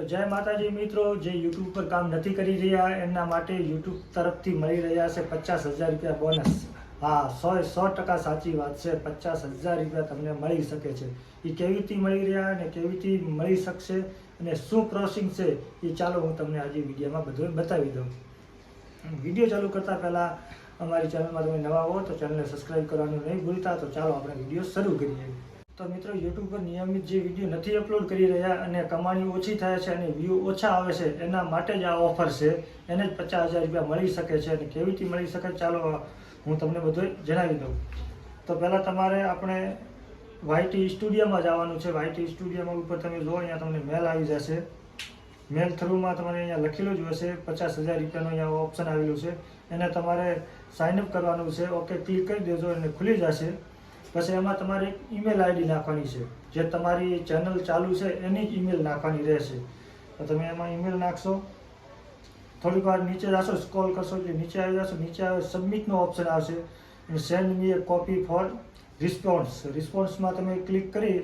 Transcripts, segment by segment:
તો જય માતાજી મિત્રો, જે યુટ્યુબ પર કામ નથી કરી રહ્યા, એમના માટે યુટ્યુબ તરફથી મળી રહ્યા છે પચાસ હજાર રૂપિયા બોનસ હા, સો સો ટકા સાચી વાત છે, પચાસ હજાર રૂપિયા તમને મળી શકે છે. એ કેવી રીતે મળી રહ્યા અને કેવી રીતે મળી શકશે અને શું પ્રોસેસિંગ છે, એ ચાલો હું તમને આજે વિડીયોમાં બધું બતાવી દઉં. વીડિયો ચાલુ કરતાં પહેલાં અમારી ચેનલમાં તમે નવા હો તો ચેનલને સબસ્ક્રાઈબ કરવાનું નહીં ભૂલતા, તો ચાલો આપણે વીડિયો શરૂ કરીએ. તો મિત્રો યુટ્યુબ પર નિયમિત જે વીડિયો નથી અપલોડ કરી રહ્યા અને કમાણી ઓછી થાય છે અને વ્યૂ ઓછા આવે છે, એના માટે જ આ ઓફર છે. એને જ પચાસ હજાર રૂપિયા મળી શકે છે અને કેવી રીતે મળી શકે ચાલો હું તમને બધું જણાવી દઉં. તો પહેલાં તમારે આપણે વાયટી સ્ટુડિયોમાં જવાનું છે. વાયટી સ્ટુડિયોમાં ઉપર તમે જુઓ, અહીંયા તમને મેલ આવી જશે. મેલ થ્રુમાં તમારે અહીંયા લખેલું જ હશે. પચાસ હજાર રૂપિયાનું અહીંયા ઓપ્શન આવેલું છે. એને તમારે સાઇન અપ કરવાનું છે. ઓકે ક્લિક કરી દેજો અને ખુલી જશે. પછી એમાં તમારે ઈમેલ આઈડી નાખવાની છે. જે તમારી ચેનલ ચાલુ છે, એની જ ઈમેલ નાખવાની રહેશે. તો તમે એમાં ઈમેલ નાખશો. થોડીક વાર નીચે જશો સ્ક્રોલ કરશો, એટલે નીચે આવી જશો, નીચે આવે સબમિટનો ઓપ્શન આવશે. અને send me a copy for response રિસ્પોન્સમાં તમે ક્લિક કરી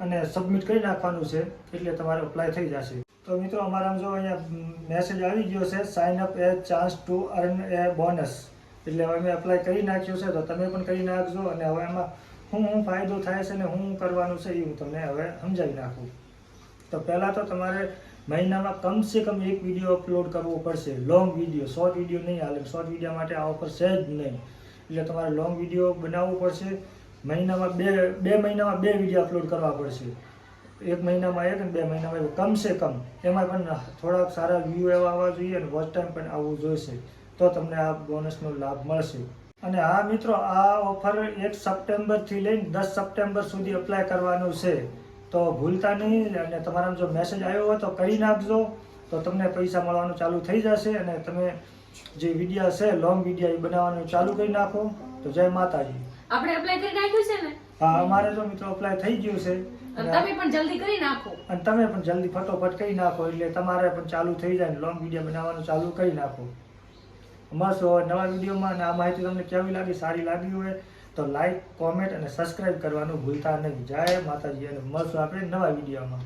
અને સબમિટ કરી નાખવાનું છે, એટલે તમારે અપ્લાય થઈ જશે. તો મિત્રો અમારા જો અહીંયા મેસેજ આવી ગયો છે sign up a chance to earn a bonus એટલે હવે મેં એપ્લાય કરી નાખ્યું છે, તો તમે પણ કરી નાખજો અને હવે એમાં શું શું ફાયદો થાય છે ને શું કરવાનું છે એ હું તમને હવે સમજાવી નાખું. તો પહેલાં તો તમારે મહિનામાં કમસે કમ એક વીડિયો અપલોડ કરવો પડશે. લોંગ વીડિયો શોર્ટ વીડિયો નહીં હાલે શોર્ટ વીડિયો માટે આ ઓફર છે જ નહીં. એટલે તમારે લોંગ વીડિયો બનાવવું પડશે. મહિનામાં બે બે મહિનામાં બે વીડિયો અપલોડ કરવા પડશે. એક મહિનામાં એક અને બે મહિનામાં એક. કમસે કમ. એમાં પણ થોડાક સારા વ્યૂ એવા આવવા જોઈએ અને વોચ ટાઈમ પણ આવવું જોઈશે. તો તમને આ બોનસનો લાભ મળશે. અને હા મિત્રો આ ઓફર એક સપ્ટેમ્બરથી લઈને દસ સપ્ટેમ્બર સુધી એપ્લાય કરવાનું છે. તો ભૂલતા નહીં અને તમારા જો મેસેજ આવ્યો હોય તો કરી નાખજો. તો તમને પૈસા મળવાનું ચાલુ થઈ જશે અને તમે જે વિડીયા છે લોંગ વિડીયા એ બનાવવાનું ચાલુ કરી નાખો. તો જય માતાજી. આપણે એપ્લાય કરી નાખ્યું છે ને? હા અમારે જો મિત્રો અપ્લાય થઈ ગયું છે. તમે પણ જલ્દી કરી નાખો. અને તમે પણ જલ્દી ફટોફટ કરી નાખો એટલે તમારે પણ ચાલુ થઈ જાય લોંગ વીડિયો બનાવવાનું ચાલુ કરી નાખો. મળશું નવા વિડીયોમાં અને આ માહિતી તમને કેવી લાગી, સારી લાગી હોય તો લાઈક કોમેન્ટ અને સબસ્ક્રાઈબ કરવાનું ભૂલતા નહીં. જય માતાજી અને મળશું આપણે નવા વિડીયોમાં.